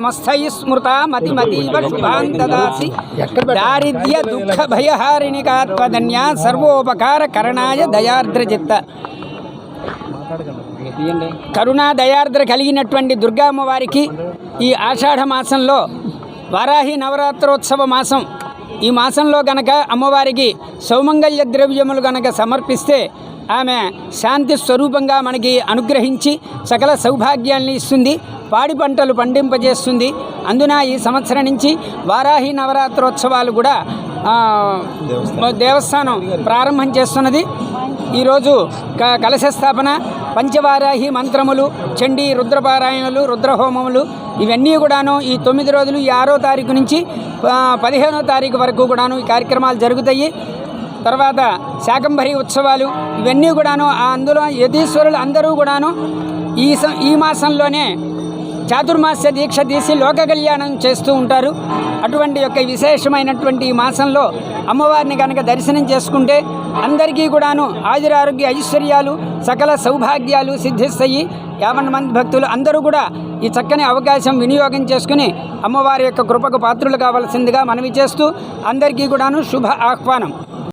స్మస్థై స్మృత మతి మతీవ శుభాంతదాసి దారిద్ర్య దుఃఖ భయహారిణి కాత్వధన్య సర్వోపకార కరణాయ దయార్ద్రచిత్త కరుణా దయార్ద్ర కలిగినటువంటి దుర్గామ్మ వారికి ఈ ఆషాఢ మాసంలో వారాహి నవరాత్రోత్సవ మాసం. ఈ మాసంలో గనక అమ్మవారికి సౌమంగళ్య ద్రవ్యములు గనక సమర్పిస్తే ఆమె శాంతి స్వరూపంగా మనకి అనుగ్రహించి సకల సౌభాగ్యాల్ని ఇస్తుంది. పాడి పంటలు పండింపజేస్తుంది. అందున ఈ సంవత్సరం నుంచి వారాహి నవరాత్రోత్సవాలు కూడా దేవస్థానం. ప్రారంభం చేస్తున్నది. ఈరోజు క కలశ స్థాపన పంచవారాహి మంత్రములు చండీ రుద్రపారాయణలు రుద్రహోమములు ఇవన్నీ కూడాను ఈ తొమ్మిది రోజులు ఈ ఆరో తారీఖు నుంచి పదిహేనో తారీఖు వరకు కూడాను ఈ కార్యక్రమాలు జరుగుతాయి. తర్వాత శాకంభరి ఉత్సవాలు ఇవన్నీ కూడాను ఆ అందులో యతీశ్వరులు అందరూ కూడాను ఈ ఈ మాసంలోనే చాతుర్మాస్య దీక్ష తీసి లోక కళ్యాణం చేస్తూ ఉంటారు. అటువంటి యొక్క విశేషమైనటువంటి ఈ మాసంలో అమ్మవారిని కనుక దర్శనం చేసుకుంటే అందరికీ కూడాను ఆయురారోగ్య ఐశ్వర్యాలు సకల సౌభాగ్యాలు సిద్ధిస్తాయి. యాభై మంది భక్తులు అందరూ కూడా ఈ చక్కని అవకాశం వినియోగం చేసుకుని అమ్మవారి యొక్క కృపకు పాత్రులు కావాల్సిందిగా మనవి చేస్తూ అందరికీ కూడాను శుభ ఆహ్వానం.